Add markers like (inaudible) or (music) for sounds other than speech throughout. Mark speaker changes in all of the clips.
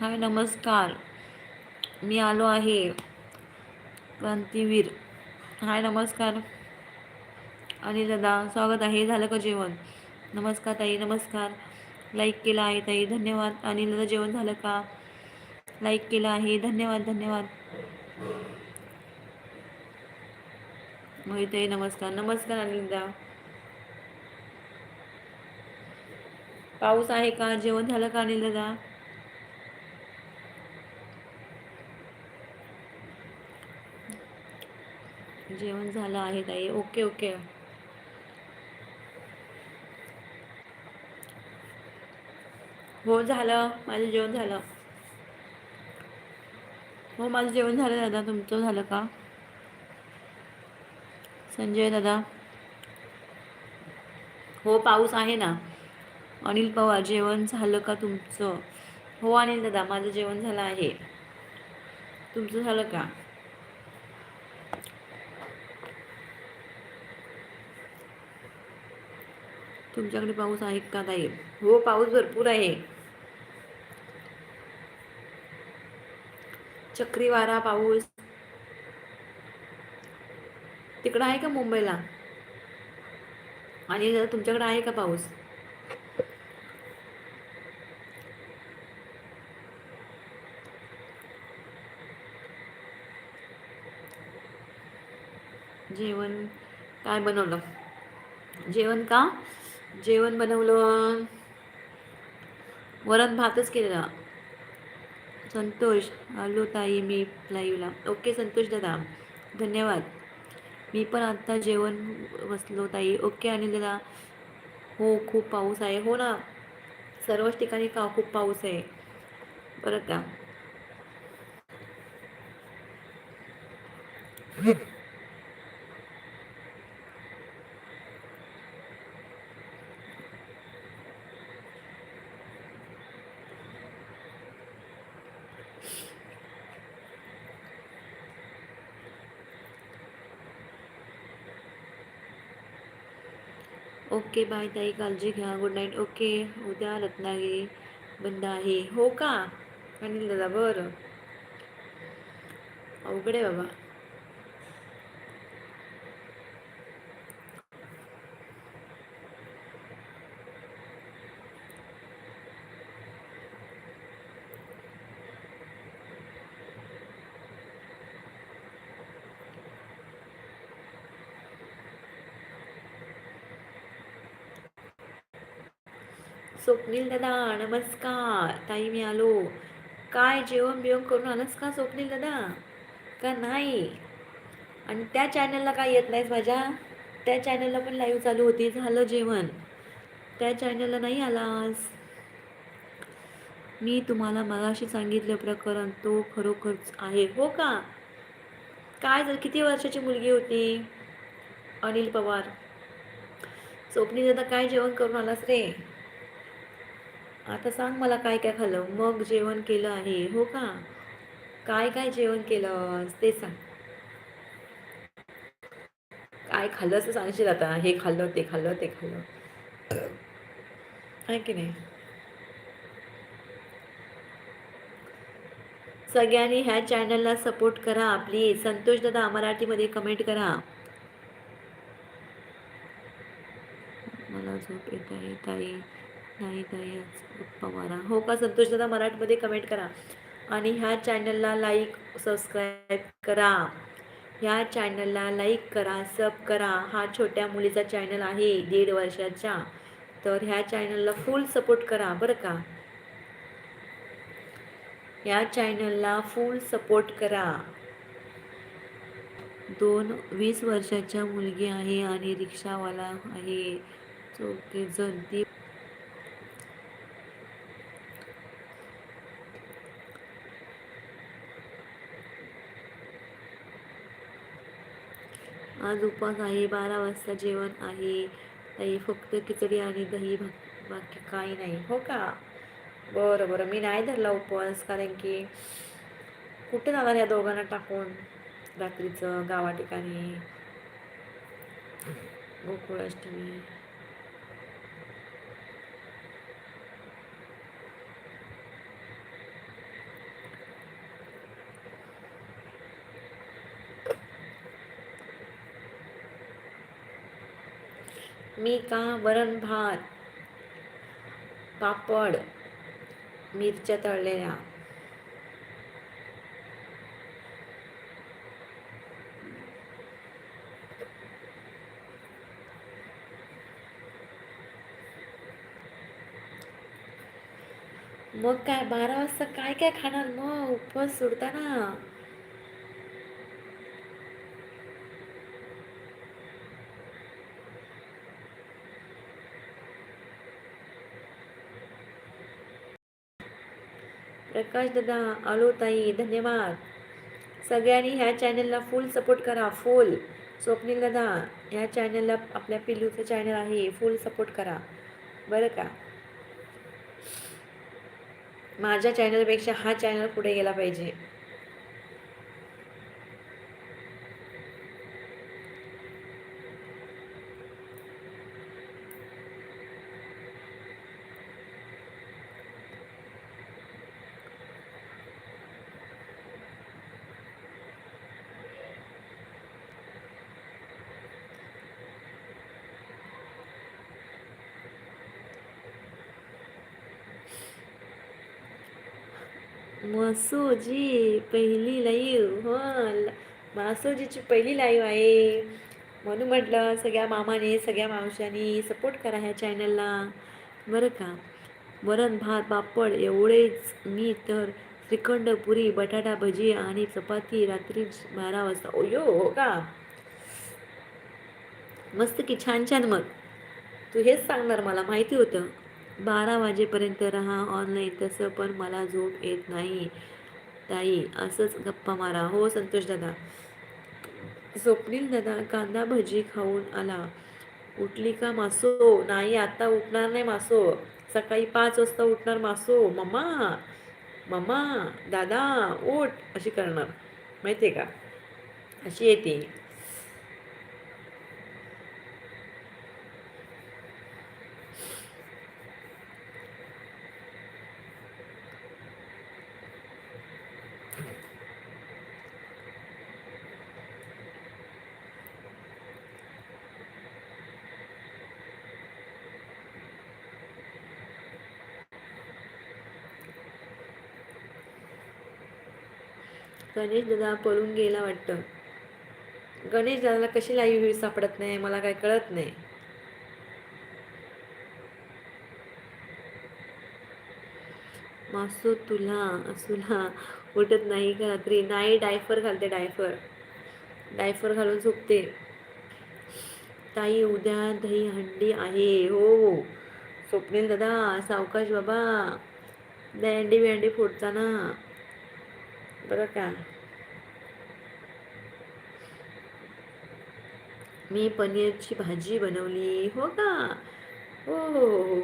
Speaker 1: हाय नमस्कार. मी आलो आहे क्रांतीवीर. हाय नमस्कार. आणि दादा स्वागत आहे. झालं का जेवण? नमस्कार ताई नमस्कार. लाईक केला आहे ताई धन्यवाद. आणि दादा जेवण झालं का? लाईक केलं आहे. धन्यवाद धन्यवाद. मोहिताई नमस्कार. नमस्कार अनिलदा पाऊस आहे का? जेवण झालं का अनिल दादा? जेवण झालं आहे ताई. Okay okay. हो झालं. माझं जेवण झालं. हो माझं जेवण झालं दादा. तुमचं झालं का? संजय दादा. हो पाऊस आहे ना. अनिल पवार जेवण झालं का तुमचं? हो अनिल दादा माझं जेवण झालं आहे. तुमचं झालं का? तुमच्याकडे पाऊस आहे का ताई? हो पाऊस भरपूर आहे. चक्रीवारा पाऊस. तिकडं आहे का मुंबईला? आणि तुमच्याकडे आहे का पाऊस? जेवण काय बनवलं? जेवण का? जेवण बनवलं. वरण भातच केलेला. संतोष आलो ताई मी लाईव्हला ओके संतोष दादा. धन्यवाद. मी पण आत्ता जेवण बसलो ताई. ओके आणि दादा. हो खूप पाऊस आहे. हो ना. सर्वच ठिकाणी का खूप पाऊस आहे? बरं का ओके बाय ताई काळजी घ्या गुड नाईट ओके उद्या रत्नागिरी बंद आहे हो का? अनिल दादा बरं. अवघड आहे बाबा. स्वप्नील दादा नमस्कार. ताई मी आलो. काय जेवण बिवण करून आलंस का स्वप्नील दादा का नाही? आणि त्या चॅनलला काय येत नाहीस माझ्या? त्या चॅनलला पण लाईव्ह चालू होती. झालं जेवण. त्या चॅनलला नाही आलास? मी तुम्हाला मगाशी सांगितलं प्रकरण. तो खरोखरच आहे. हो का? काय जर किती वर्षाची मुलगी होती? अनिल पवार. स्वप्नील दादा काय जेवण करून आलास रे? आता सांग मला काय काय खाल्लं. मग जेवण केलं आहे. हो का? काय काय जेवण केलं? ते सांग. काय खाल्लं असं सांगशील आता? हे खाल्लं ते खाल्लं ते खाल्लं. आहे की नाही? सगळ्यांनी ह्या चॅनलला सपोर्ट करा प्लीज संतोष दादा मराठीमध्ये कमेंट करा. मला झोप येत आहे ताई. नाही ताई पवारा. हो का संतोष दादा मराठमध्ये कमेंट करा. आणि ह्या चॅनलला लाईक सबस्क्राईब करा. ह्या चॅनलला लाईक करा सब करा. हा छोट्या मुलीचा चॅनल आहे दीड वर्षाच्या तर ह्या चॅनलला फुल सपोर्ट करा बरं का. या चॅनलला फुल सपोर्ट करा. दोन वीस वर्षाच्या मुलगी आहे आणि रिक्षावाला आहे. चौके जगदी आज उपवास आहे बारा वाजता जेवण आहे. ताई फक्त खिचडी आणि दही भाक बाकी काही नाही. हो का? बरं बरं. मी नाही धरला उपवास कारण की कुठे जाणार या दोघांना टाकून? रात्रीचं गावा ठिकाणी गोकुळाष्टमी. मी का वरण भात पापड मिरच्या तळलेल्या. मग काय बारा वाजता काय काय खाणार? मग उपवास सोडताना. प्रकाश दादा आलो ताई धन्यवाद. सगळ्यांनी ह्या चॅनलला फुल सपोर्ट करा फुल स्वप्नील दादा ह्या चॅनलला आपल्या पिल्लूचं चॅनल आहे फुल सपोर्ट करा. बरं का? माझ्या चॅनलपेक्षा हा चॅनल पुढे गेला पाहिजे. मासोजी पहिली लाईव हो. मासोजीची पहिली लाईव्ह आहे. म्हणून म्हटलं सगळ्या मामाने सगळ्या मावशांनी सपोर्ट करा ह्या चॅनलला बरं का? वरण भात पापड एवढेच. मी तर श्रीखंड पुरी बटाटा भजी आणि चपाती रात्री बारा वाजता. ओयो हो का? मस्त की छान छान मग. तू हेच सांगणार मला. माहिती होतं. बारा वाजेपर्यंत राहा ऑनलाईन तसं पण मला झोप येत नाही. ताई असंच गप्पा मारा. हो संतोष दादा. स्वप्नील दादा कांदा भजी खाऊन आला. उठली का मासो? नाही आता उठणार नाही मासो. सकाळी पाच वाजता उठणार मासो. मम्मा मम्मा दादा उठ अशी करणार. माहिती आहे का? अशी येते. गणेश दादा पळून गेला वाटतं. गणेश दादाला कशी लाईव्ह सापडत नाही मला काय कळत नाही. मासू तुला असुला उठत नाही का रात्री? नाही डायफर घालते डायफर. डायफर घालून झोपते. ताई उद्या दही हंडी आहे. हो हो. स्वप्नील दादा सावकाश बाबा. दंडी बिहंडी फोडताना. बरं का मी पनीरची भाजी बनवली हो का हो हो हो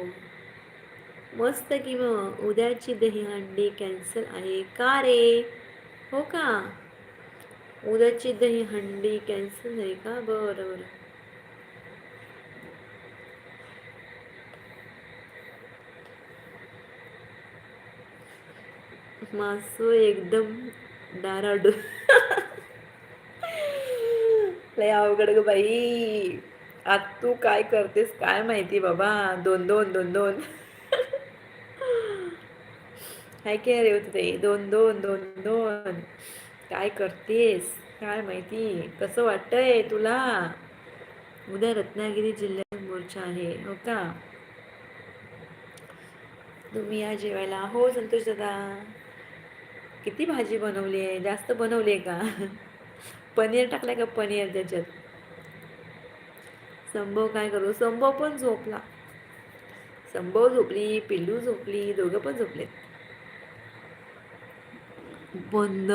Speaker 1: मस्त की मग उद्याची दहीहंडी कॅन्सल आहे का रे हो का उद्याची दहीहंडी कॅन्सल आहे का बरं बरं मासू एकदम डाराडू लय अवघड ग बाई. आज तू काय करतेस काय माहिती बाबा? दोन दोन दोन दोन. काय काय रे होते दोन दोन दोन दोन. काय करतेस? काय माहिती? कसं वाटतंय तुला? उद्या रत्नागिरी जिल्ह्यात मोर्चा आहे हो का? तुम्ही या जेवायला. हो संतोष दादा. किती भाजी बनवली आहे? जास्त बनवली आहे का? पनीर टाकलाय का पनीर त्याच्यात? संभव काय करू? संभव पण झोपला. संभव झोपली पिल्लू झोपली दोघं पण झोपलेत. बंद.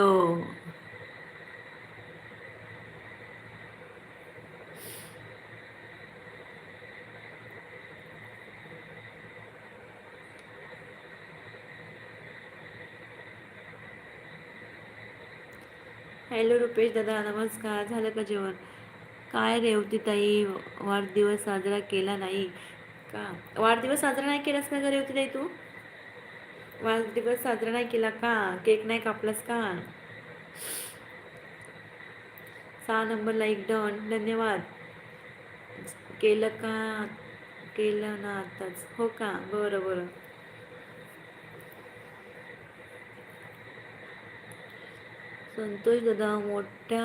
Speaker 1: हॅलो रुपेश दादा नमस्कार. झालं का जेवण? काय रेवती ताई? वाढदिवस साजरा केला नाही का? वाढदिवस साजरा नाही केलास का रेवती ताई तू? वाढदिवस साजरा नाही केला का? केक नाही कापलास का? सहा नंबरला एक डन. धन्यवाद. केलं का? केलं ना आताच. हो का? बरं बरं. संतोष दादा मोठ्या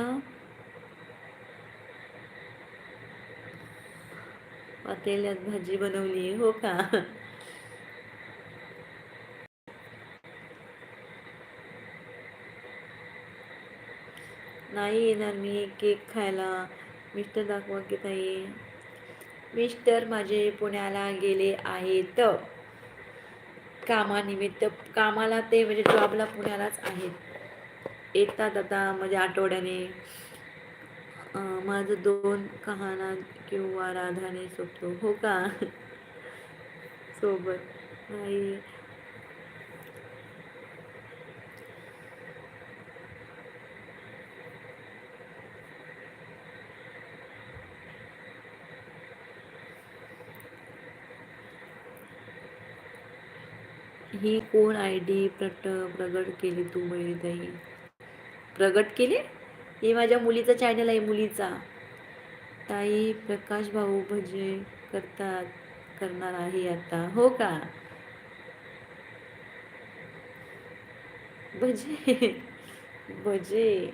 Speaker 1: पातेल्यात भाजी बनवली हो का? नाही येणार मी केक खायला. मिस्टर दाखवा की ताई. मिस्टर माझे पुण्याला गेले आहेत. कामानिमित्त कामाला ते म्हणजे जॉबला पुण्यालाच आहेत. येतात आता म्हणजे आठवड्याने. माझं दोन कहाणा किंवा राधाने सोपतो. हो का? सोबत. नाही ही कोण आय डी प्रट प्रगट केली तू ताई प्रगट केले? हे माझ्या मुलीचा चॅनल आहे मुलीचा. ताई प्रकाश भाऊ भजे करतात करणार आहे आता. हो का? भजे भजे.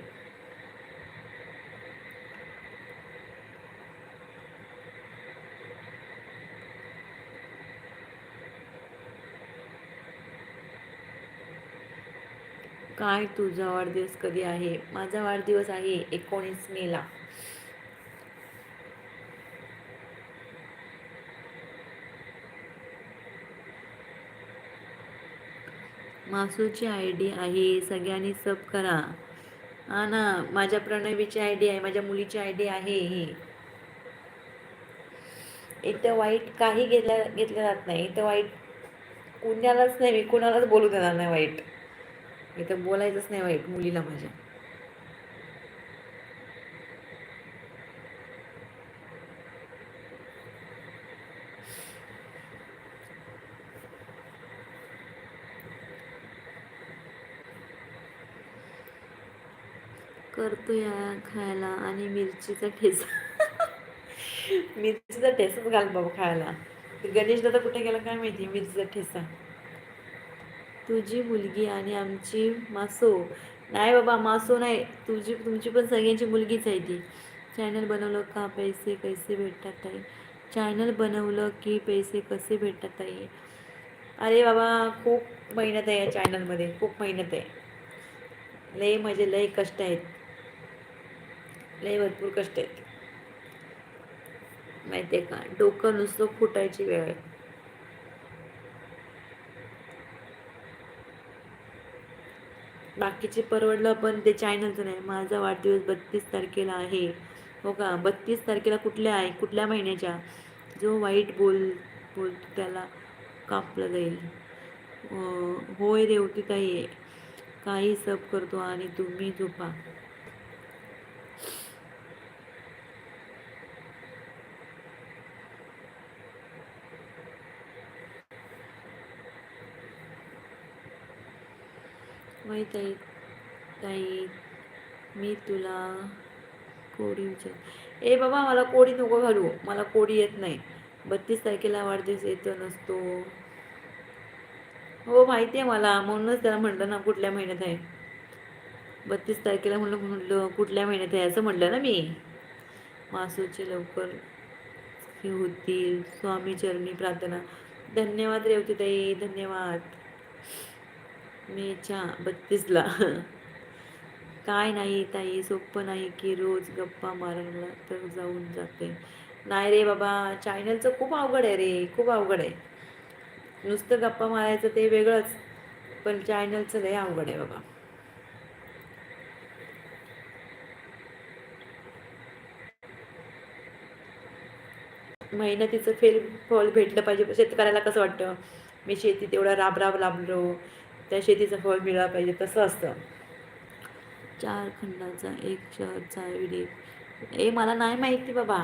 Speaker 1: काय तुझा वाढदिवस कधी आहे? माझा वाढदिवस आहे एकोणीस मेला मासूची आय डी आहे सगळ्यांनी सब करा. हा ना माझ्या प्रणवीची आय डी आहे माझ्या मुलीची आय डी आहे हे. इथं वाईट काही घेतल्या घेतलं जात नाही. इथं वाईट कुणालाच नाही मी कुणालाच बोलू देणार नाही वाईट. इथं बोलायचंच नाही वाईट मुलीला माझ्या. करतो या खायला आणि मिरचीचा ठेसा (laughs) मिरचीचा ठेसाच घाल बाबा खायला. गणेश दादा कुठे गेला काय माहिती? मिरचीचा ठेसा. तुझी मुलगी आणि आमची मासो. नाही बाबा मासो नाही. तुझी तुमची पण सगळ्यांची मुलगीच आहे ती. चॅनल बनवलं का पैसे कैसे भेटतात ताई? चॅनल बनवलं की पैसे कसे भेटतात ताई? अरे बाबा खूप मेहनत आहे या चॅनलमध्ये खूप मेहनत आहे. लय म्हणजे लय कष्ट आहेत. लय भरपूर कष्ट आहेत. माहिती आहे का? डोकं नुसतं फुटायची वेळ आहे. बाकीचे परवडलं पण ते चायनाचं नाही. माझा वाढदिवस बत्तीस तारखेला आहे. हो का? बत्तीस तारखेला कुठल्या आहे? कुठल्या महिन्याच्या? जो वाईट बोल बोलतो त्याला कापलं जाईल. होय रेवती ताई काही सब करतो आणि तुम्ही झोपा. माहीत आहे ताई मी तुला कोडी विचार ए बाबा मला कोडी नको घालू. मला कोडी येत नाही. बत्तीस तारखेला वाढदिवस येतो नसतो. हो माहिती आहे मला. म्हणूनच त्याला म्हटलं ना कुठल्या महिन्यात आहे? बत्तीस तारखेला म्हणलं म्हटलं कुठल्या महिन्यात आहे? असं म्हटलं ना मी. मासूचे लवकर होतील. स्वामी चरणी प्रार्थना. धन्यवाद रेवती ताई धन्यवाद. मेच्या बत्तीसला. काय नाही ताई सोपं नाही की रोज गप्पा मारायला तर जाऊन जाते. नाही रे बाबा चायनलचं खूप अवघड आहे रे खूप अवघड आहे. नुसतं गप्पा मारायचं ते वेगळंच पण चायनलचं लय अवघड आहे बाबा. मेहनतीचं फेल फॉल भेटलं पाहिजे शेतकऱ्याला कसं वाटतं? मी शेतीत एवढा राब राब लाभलो त्या शेतीचं फळ मिळालं पाहिजे तसं असतं. चार खंडाचा एक शहरचा विडी ए मला नाही माहिती बाबा.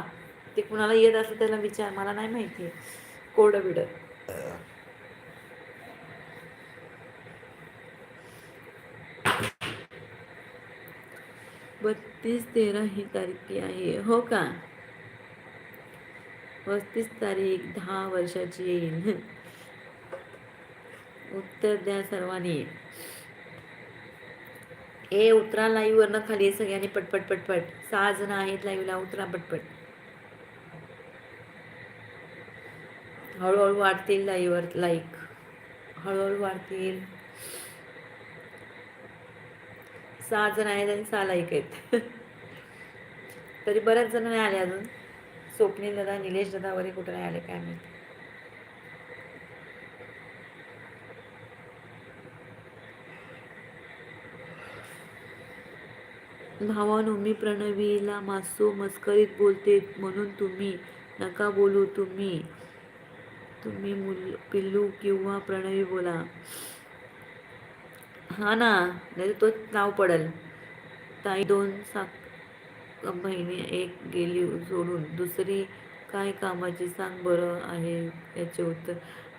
Speaker 1: ते कुणाला येत असं त्याला विचार. मला नाही माहिती. कोडं बिड बत्तीस तेरा ही तारीख आहे. हो का? बत्तीस तारीख दहा वर्षाची येईल उत्तर द्या सर्वांनी. ए उतरा लाईव्ह वरनं खाली सगळ्यांनी पटपट पटपट. सहा जण आहेत लाईव्हला उतरा पटपट. हळूहळू वाढतील लाईव्हवर लाईक हळूहळू वाढतील. सहा जण आहेत आणि सहा लाईक आहेत. (laughs) तरी बऱ्याच जण नाही आले अजून. स्वप्नील दादा निलेश दादा वगैरे कुठं नाही आले काय माहिती. भावानो मी प्रणवीला मासू मस्करीत बोलते म्हणून तुम्ही नका बोलू तुम्ही तुम्ही मुल पिल्लू किंवा प्रणवी बोला. हा ना नाही तोच नाव पडल. ताई दोन सात महिने एक गेली सोडून. दुसरी काय कामाची सांग बरं आहे याचे उत्तर.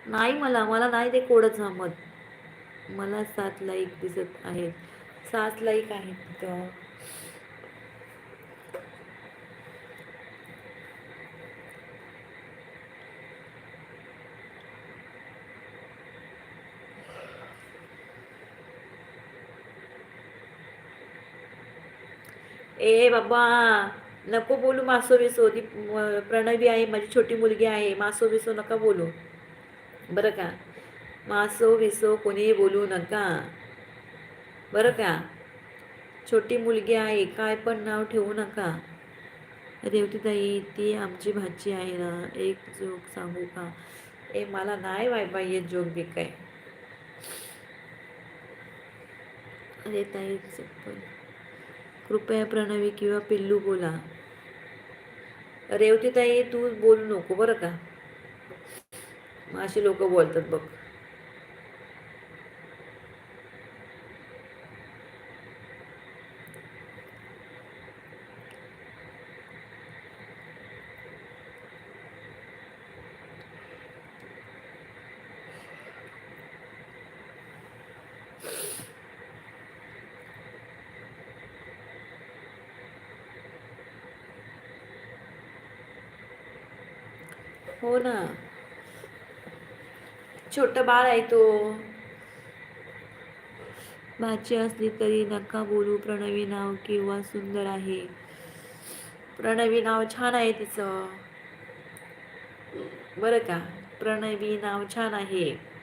Speaker 1: नाही मला मला नाही ते कोडच जमत. मला सात लाईक दिसत आहेत. सात लाईक आहेत ए बाबा नको बोलू मासो विसो ती प्रणवी आहे माझी छोटी मुलगी आहे. मासो विसो नका बोलू. बरं का? मासो विसो कोणीही बोलू नका. बरं का? छोटी मुलगी आहे काय पण नाव ठेवू नका. रेवतीताई ती आमची भाची आहे ना. एक जोक सांगू का? ए मला नाही वाय बाई येत जोक बी काय अरे ताई चप्पल. कृपया प्रणवी किंवा पिल्लू बोला. रेवतीताई तू बोलू नको बरं का? मग अशी लोक बोलतात बघ. हो ना. छोटं बाळ आहे तो. भाची असली तरी नका बोलू प्रणवी नाव किंवा सुंदर आहे. प्रणवी नाव छान आहे तिचं. बरं का? प्रणवी नाव छान आहे.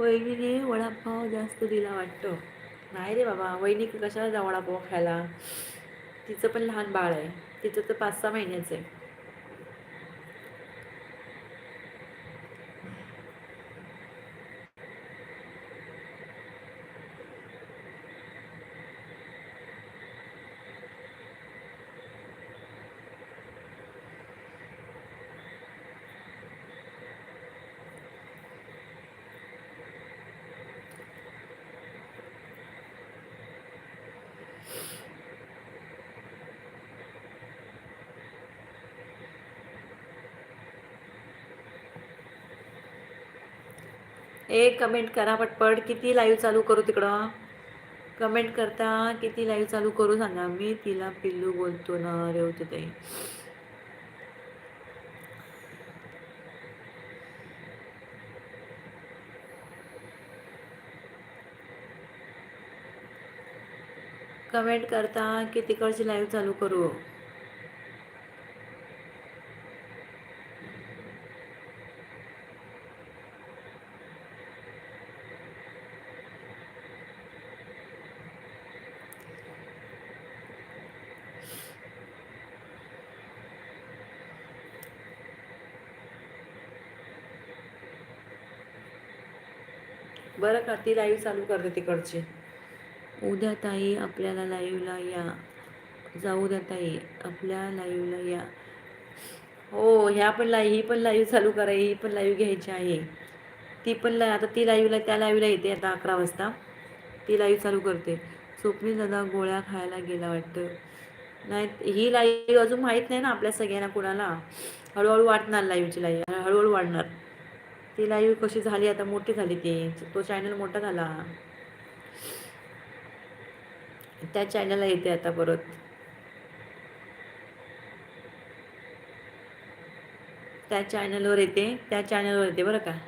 Speaker 1: वहिनीने वडापाव जास्त दिला वाटतं. नाही रे बाबा वहिनी कशाला जा वडापाव खायला? तिचं पण लहान बाळ आहे. तिचं तर पाच सहा महिन्याचं आहे. ए कमेंट करा पटपट. किती लाईव्ह चालू करू तिकडं? कमेंट करता किती लाईव्ह चालू करू सांगा. मी तिला पिल्लू बोलतो ना रेवते ताई. कमेंट करता की तिकडची लाईव्ह चालू करू. बरं का? ती लाईव्ह चालू करते तिकडची. उद्या ताई आपल्याला लाईव्हला या. जाऊ द्या ताई आपल्या लाईव्हला या. हो ह्या पण लाईव्ह ही पण लाईव्ह चालू करा ही पण लाईव्ह घ्यायची आहे. ती पण ला आता ती लाईव्हला त्या लाईव्हला येते आता अकरा वाजता. ती लाईव्ह चालू करते. स्वप्नील दादा गोळ्या खायला गेला वाटतं. नाही ही लाईव्ह अजून माहीत नाही ना आपल्या सगळ्यांना कुणाला. हळूहळू वाढणार लाईव्हची लाईव्ह हळूहळू वाढणार. ती लाईव्ह कशी झाली? आता मोठी झाली ती. तो चॅनल मोठा झाला. त्या चॅनलला येते आता परत. त्या चॅनलवर येते. त्या चॅनलवर येते बरं का.